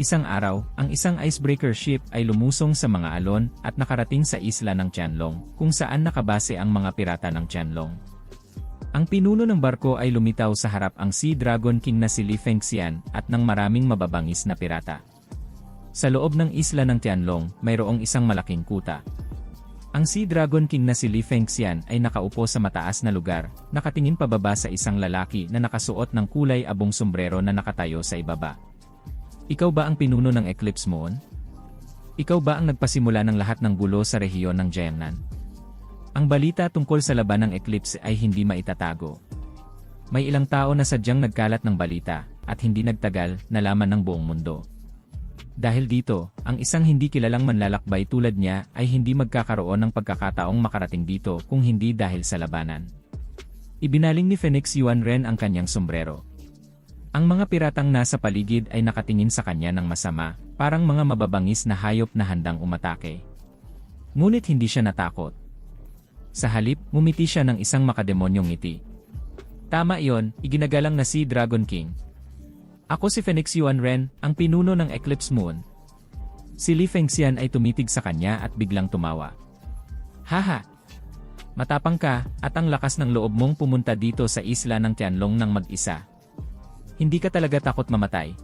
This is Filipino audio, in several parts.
Isang araw, ang isang icebreaker ship ay lumusong sa mga alon at nakarating sa isla ng Tianlong, kung saan nakabase ang mga pirata ng Tianlong. Ang pinuno ng barko ay lumitaw sa harap ang Sea Dragon King na si Li Fengxian at ng maraming mababangis na pirata. Sa loob ng isla ng Tianlong, mayroong isang malaking kuta. Ang Sea Dragon King na si Li Fengxian ay nakaupo sa mataas na lugar, nakatingin pababa sa isang lalaki na nakasuot ng kulay abong sombrero na nakatayo sa ibaba. Ikaw ba ang pinuno ng Eclipse Moon? Ikaw ba ang nagpasimula ng lahat ng gulo sa rehiyon ng Jiangnan? Ang balita tungkol sa laban ng Eclipse ay hindi maitatago. May ilang tao na sadyang nagkalat ng balita, at hindi nagtagal, nalaman ng buong mundo. Dahil dito, ang isang hindi kilalang manlalakbay tulad niya ay hindi magkakaroon ng pagkakataong makarating dito kung hindi dahil sa labanan. Ibinaling ni Phoenix Yuan Ren ang kanyang sombrero. Ang mga piratang nasa paligid ay nakatingin sa kanya ng masama, parang mga mababangis na hayop na handang umatake. Ngunit hindi siya natakot. Sa halip, ngumiti siya ng isang makademonyong ngiti. Tama iyon, iginagalang na si Dragon King. Ako si Phoenix Yuan Ren, ang pinuno ng Eclipse Moon. Si Li Fengxian ay tumitig sa kanya at biglang tumawa. Haha! Matapang ka, at ang lakas ng loob mong pumunta dito sa isla ng Tianlong ng mag-isa. Hindi ka talaga takot mamatay.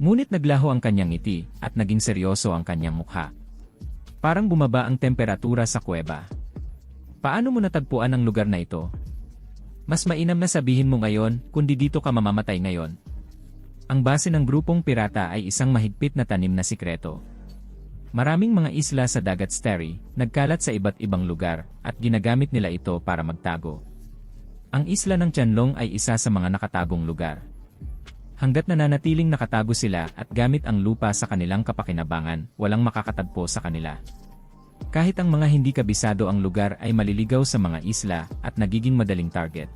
Ngunit naglaho ang kanyang ngiti, at naging seryoso ang kanyang mukha. Parang bumaba ang temperatura sa kuweba. Paano mo natagpuan ang lugar na ito? Mas mainam na sabihin mo ngayon, kundi dito ka mamamatay ngayon. Ang base ng grupong pirata ay isang mahigpit na tanim na sikreto. Maraming mga isla sa dagat Starry, nagkalat sa iba't ibang lugar, at ginagamit nila ito para magtago. Ang isla ng Tianlong ay isa sa mga nakatagong lugar. Hanggat nananatiling nakatago sila at gamit ang lupa sa kanilang kapakinabangan, walang makakatagpo sa kanila. Kahit ang mga hindi kabisado ang lugar ay maliligaw sa mga isla at nagiging madaling target.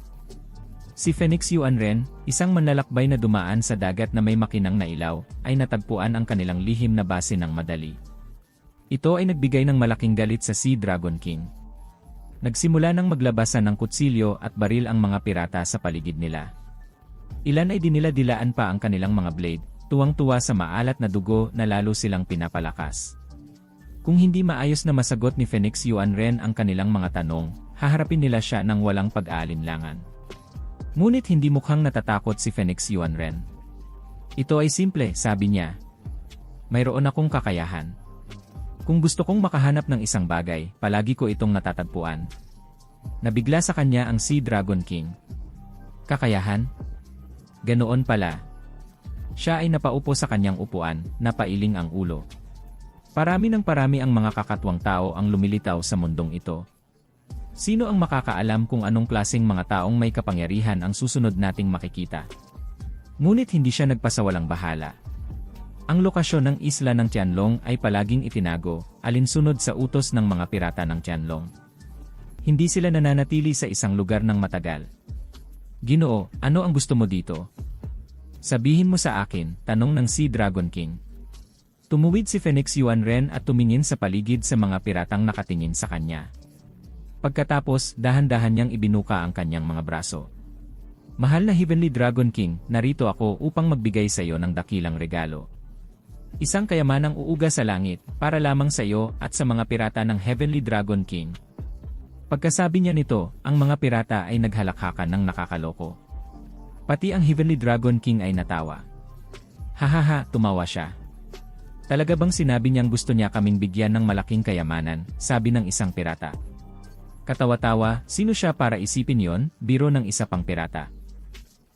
Si Phoenix Yuan Ren, isang manlalakbay na dumaan sa dagat na may makinang na ilaw, ay natagpuan ang kanilang lihim na base ng madali. Ito ay nagbigay ng malaking galit sa Sea Dragon King. Nagsimula ng maglabasan ng kutsilyo at baril ang mga pirata sa paligid nila. Ilan ay dinila-dilaan pa ang kanilang mga blade, tuwang-tuwa sa maalat na dugo na lalo silang pinapalakas. Kung hindi maayos na masagot ni Phoenix Yuan Ren ang kanilang mga tanong, haharapin nila siya ng walang pag-aalinlangan. Ngunit hindi mukhang natatakot si Phoenix Yuan Ren. Ito ay simple, sabi niya. Mayroon akong kakayahan. Kung gusto kong makahanap ng isang bagay, palagi ko itong natatagpuan. Nabigla sa kanya ang Sea Dragon King. Kakayahan? Ganoon pala. Siya ay napaupo sa kanyang upuan, napailing ang ulo. Parami ng parami ang mga kakatwang tao ang lumilitaw sa mundong ito. Sino ang makakaalam kung anong klaseng mga taong may kapangyarihan ang susunod nating makikita? Ngunit hindi siya nagpasawalang bahala. Ang lokasyon ng isla ng Tianlong ay palaging itinago, alinsunod sa utos ng mga pirata ng Tianlong. Hindi sila nananatili sa isang lugar ng matagal. Ginoo, ano ang gusto mo dito? Sabihin mo sa akin, tanong ng Sea Dragon King. Tumuwid si Phoenix Yuan Ren at tumingin sa paligid sa mga piratang nakatingin sa kanya. Pagkatapos, dahan-dahan niyang ibinuka ang kanyang mga braso. Mahal na Heavenly Dragon King, narito ako upang magbigay sa iyo ng dakilang regalo. Isang kayamanang uuga sa langit, para lamang sa iyo at sa mga pirata ng Heavenly Dragon King. Pagkasabi niya nito, ang mga pirata ay naghalakhakan ng nakakaloko. Pati ang Heavenly Dragon King ay natawa. Hahaha, tumawa siya. Talaga bang sinabi niyang gusto niya kaming bigyan ng malaking kayamanan, sabi ng isang pirata. Katawa-tawa, sino siya para isipin yon, biro ng isa pang pirata.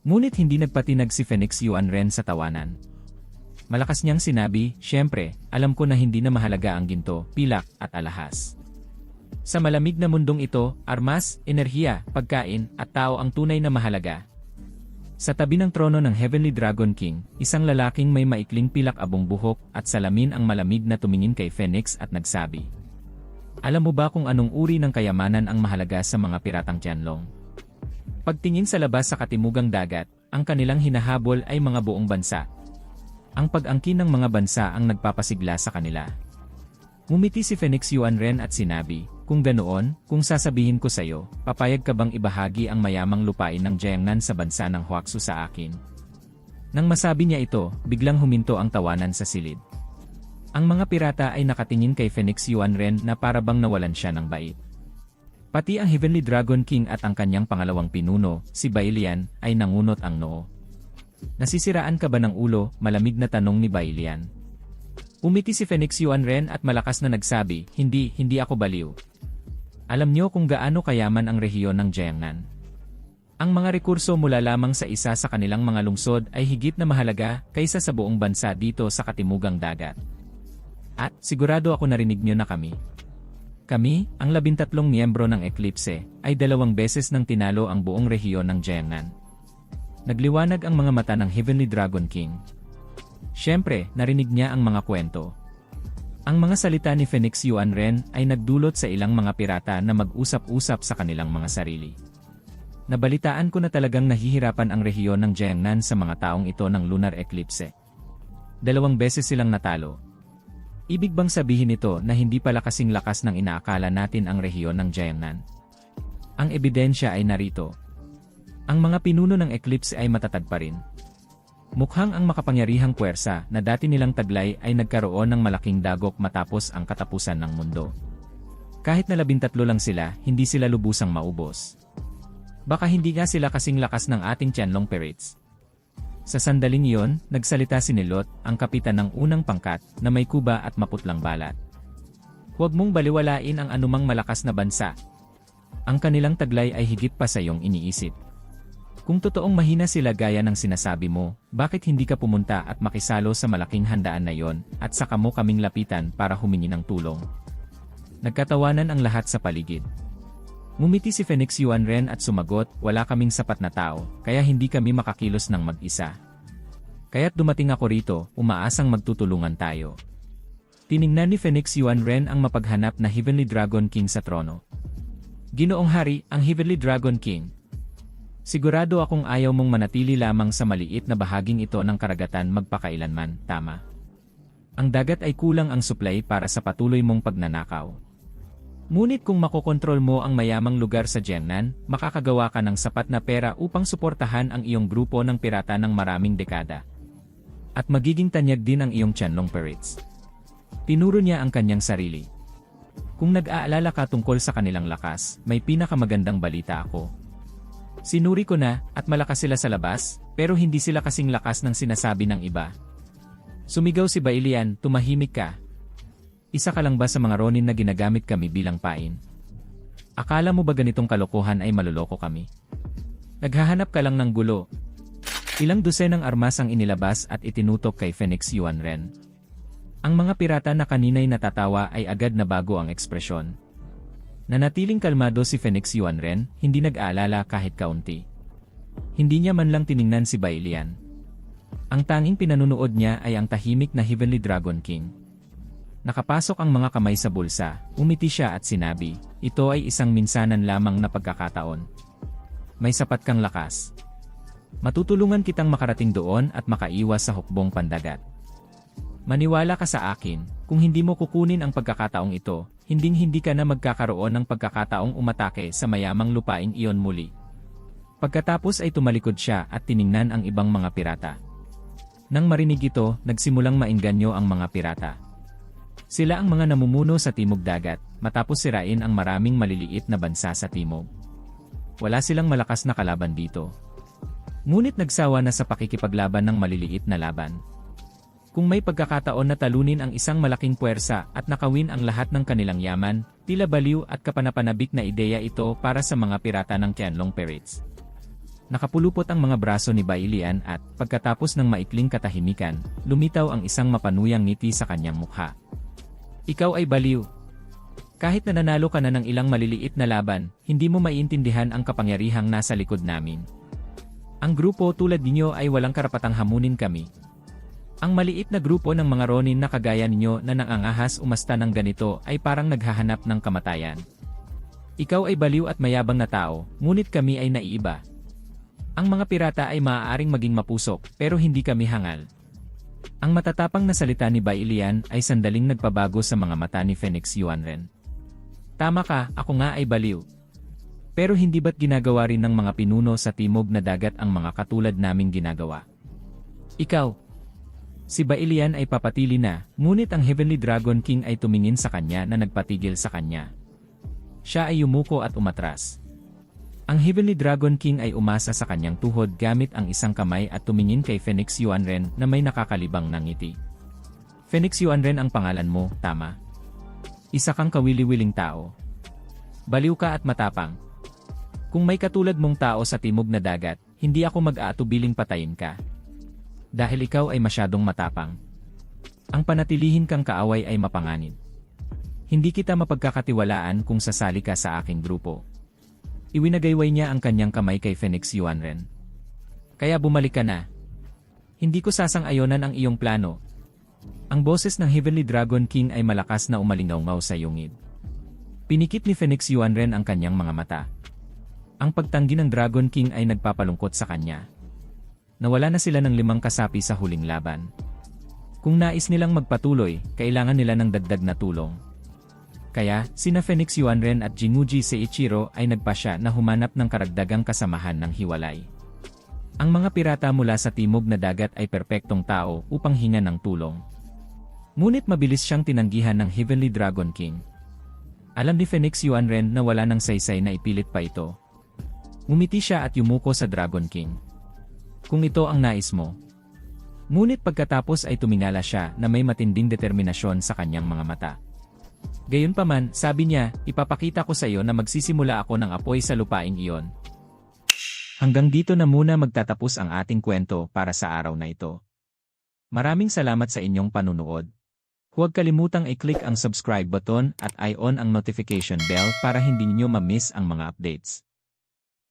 Ngunit hindi nagpatinag si Phoenix Yuan Ren sa tawanan. Malakas niyang sinabi, syempre, alam ko na hindi na mahalaga ang ginto, pilak, at alahas. Sa malamig na mundong ito, armas, enerhiya, pagkain, at tao ang tunay na mahalaga. Sa tabi ng trono ng Heavenly Dragon King, isang lalaking may maikling pilak abong buhok at salamin ang malamig na tumingin kay Phoenix at nagsabi. Alam mo ba kung anong uri ng kayamanan ang mahalaga sa mga piratang Tianlong? Pagtingin sa labas sa katimugang dagat, ang kanilang hinahabol ay mga buong bansa. Ang pag-angkin ng mga bansa ang nagpapasigla sa kanila. Ngumiti si Phoenix Yuan Ren at sinabi, kung ganoon, kung sasabihin ko sa'yo, papayag ka bang ibahagi ang mayamang lupain ng Jiangnan sa bansa ng Huaxu sa akin? Nang masabi niya ito, biglang huminto ang tawanan sa silid. Ang mga pirata ay nakatingin kay Phoenix Yuan Ren na parabang nawalan siya ng bait. Pati ang Heavenly Dragon King at ang kanyang pangalawang pinuno, si Bailian, ay nangunot ang noo. Nasisiraan ka ba ng ulo? Malamig na tanong ni Bailian. Umiti si Phoenix Yuan Ren at malakas na nagsabi, hindi, hindi ako baliw. Alam niyo kung gaano kayaman ang rehiyon ng Jiangnan. Ang mga rekurso mula lamang sa isa sa kanilang mga lungsod ay higit na mahalaga kaysa sa buong bansa dito sa katimugang dagat. At sigurado ako narinig niyo na kami. Kami, ang labintatlong miyembro ng Eclipse, ay dalawang beses nang tinalo ang buong rehiyon ng Jiangnan. Nagliwanag ang mga mata ng Heavenly Dragon King. Siyempre, narinig niya ang mga kwento. Ang mga salita ni Phoenix Yuan Ren ay nagdulot sa ilang mga pirata na mag-usap-usap sa kanilang mga sarili. Nabalitaan ko na talagang nahihirapan ang rehiyon ng Jiangnan sa mga taong ito ng lunar eclipse. Dalawang beses silang natalo. Ibig bang sabihin nito na hindi pala kasing lakas ng inaakala natin ang rehiyon ng Jiangnan? Ang ebidensya ay narito. Ang mga pinuno ng eclipse ay matatag pa rin. Mukhang ang makapangyarihang puwersa na dati nilang taglay ay nagkaroon ng malaking dagok matapos ang katapusan ng mundo. Kahit na labintatlo lang sila, hindi sila lubusang maubos. Baka hindi nga sila kasing lakas ng ating Tianlong Pirates. Sa sandaling iyon, nagsalita si Nilot, ang kapitan ng unang pangkat, na may kuba at maputlang balat. Huwag mong baliwalain ang anumang malakas na bansa. Ang kanilang taglay ay higit pa sa iyong iniisip. Kung totoong mahina sila gaya ng sinasabi mo, bakit hindi ka pumunta at makisalo sa malaking handaan na yon at saka mo kaming lapitan para humingi ng tulong? Nagkatawanan ang lahat sa paligid. Ngumiti si Phoenix Yuan Ren at sumagot, wala kaming sapat na tao, kaya hindi kami makakilos ng mag-isa. Kaya't dumating ako rito, umaasang magtutulungan tayo. Tiningnan ni Phoenix Yuan Ren ang mapaghanap na Heavenly Dragon King sa trono. Ginoong Hari, ang Heavenly Dragon King. Sigurado akong ayaw mong manatili lamang sa maliit na bahaging ito ng karagatan magpakailanman, tama. Ang dagat ay kulang ang supply para sa patuloy mong pagnanakaw. Ngunit kung makokontrol mo ang mayamang lugar sa Jiangnan, makakagawa ka ng sapat na pera upang suportahan ang iyong grupo ng pirata ng maraming dekada. At magiging tanyag din ang iyong Tianlong Pirates. Tinuro niya ang kanyang sarili. Kung nag-aalala ka tungkol sa kanilang lakas, may pinakamagandang balita ako. Sinuri ko na, at malakas sila sa labas, pero hindi sila kasing lakas ng sinasabi ng iba. Sumigaw si Bailian, tumahimik ka, isa ka lang ba sa mga ronin na ginagamit kami bilang pain? Akala mo ba ganitong kalokohan ay maloloko kami? Naghahanap ka lang ng gulo. Ilang dosenang armas ang inilabas at itinutok kay Phoenix Yuan Ren. Ang mga pirata na kaninay natatawa ay agad na bago ang ekspresyon. Nanatiling kalmado si Phoenix Yuan Ren, hindi nag-aalala kahit kaunti. Hindi niya man lang tiningnan si Bailian. Ang tanging pinanunood niya ay ang tahimik na Heavenly Dragon King. Nakapasok ang mga kamay sa bulsa, umiti siya at sinabi, ito ay isang minsanan lamang na pagkakataon. May sapat kang lakas. Matutulungan kitang makarating doon at makaiwas sa hukbong pandagat. Maniwala ka sa akin, kung hindi mo kukunin ang pagkakataong ito, hinding-hindi ka na magkakaroon ng pagkakataong umatake sa mayamang lupaing iyon muli. Pagkatapos ay tumalikod siya at tiningnan ang ibang mga pirata. Nang marinig ito, nagsimulang mainganyo ang mga pirata. Sila ang mga namumuno sa Timog Dagat, matapos sirain ang maraming maliliit na bansa sa Timog. Wala silang malakas na kalaban dito. Ngunit nagsawa na sa pakikipaglaban ng maliliit na laban. Kung may pagkakataon na talunin ang isang malaking puwersa at nakawin ang lahat ng kanilang yaman, tila baliw at kapanapanabik na ideya ito para sa mga pirata ng Tianlong Pirates. Nakapulupot ang mga braso ni Bailian at, pagkatapos ng maikling katahimikan, lumitaw ang isang mapanuyang ngiti sa kanyang mukha. Ikaw ay baliw. Kahit na nanalo ka na ng ilang maliliit na laban, hindi mo maiintindihan ang kapangyarihang nasa likod namin. Ang grupo tulad ninyo ay walang karapatang hamunin kami. Ang maliit na grupo ng mga ronin na kagaya ninyo na nangangahas umasta ng ganito ay parang naghahanap ng kamatayan. Ikaw ay baliw at mayabang na tao, ngunit kami ay naiiba. Ang mga pirata ay maaaring maging mapusok, pero hindi kami hangal. Ang matatapang na salita ni Bailian ay sandaling nagpabago sa mga mata ni Phoenix Yuan Ren. Tama ka, ako nga ay baliw. Pero hindi ba't ginagawa rin ng mga pinuno sa timog na dagat ang mga katulad naming ginagawa? Ikaw. Si Bailian ay papatili na, ngunit ang Heavenly Dragon King ay tumingin sa kanya na nagpatigil sa kanya. Siya ay yumuko at umatras. Ang Heavenly Dragon King ay umasa sa kanyang tuhod gamit ang isang kamay at tumingin kay Phoenix Yuanren na may nakakalibang ng ngiti. Phoenix Yuanren ang pangalan mo, tama? Isa kang kawili-wiling tao. Baliw ka at matapang. Kung may katulad mong tao sa timog na dagat, hindi ako mag-aatubiling patayin ka. Dahil ikaw ay masyadong matapang. Ang panatilihin kang kaaway ay mapanganib. Hindi kita mapagkakatiwalaan kung sasali ka sa aking grupo. Iwinagayway niya ang kanyang kamay kay Phoenix Yuanren. Kaya bumalik ka na. Hindi ko sasang-ayonan ang iyong plano. Ang boses ng Heavenly Dragon King ay malakas na umalingaw sa yungid. Pinikit ni Phoenix Yuanren ang kanyang mga mata. Ang pagtanggi ng Dragon King ay nagpapalungkot sa kanya. Nawala na sila ng limang kasapi sa huling laban. Kung nais nilang magpatuloy, kailangan nila ng dagdag na tulong. Kaya, sina Phoenix Yuanren at Jinguji Seiichiro ay nagpasya na humanap ng karagdagang kasamahan ng hiwalay. Ang mga pirata mula sa timog na dagat ay perpektong tao upang hinga ng tulong. Ngunit mabilis siyang tinanggihan ng Heavenly Dragon King. Alam ni Phoenix Yuanren na wala ng saysay na ipilit pa ito. Ngumiti siya at yumuko sa Dragon King. Kung ito ang nais mo. Ngunit pagkatapos ay tumingala siya na may matinding determinasyon sa kanyang mga mata. Gayunpaman, sabi niya, ipapakita ko sa iyo na magsisimula ako ng apoy sa lupaing iyon. Hanggang dito na muna magtatapos ang ating kwento para sa araw na ito. Maraming salamat sa inyong panunood. Huwag kalimutang i-click ang subscribe button at i-on ang notification bell para hindi niyo ma-miss ang mga updates.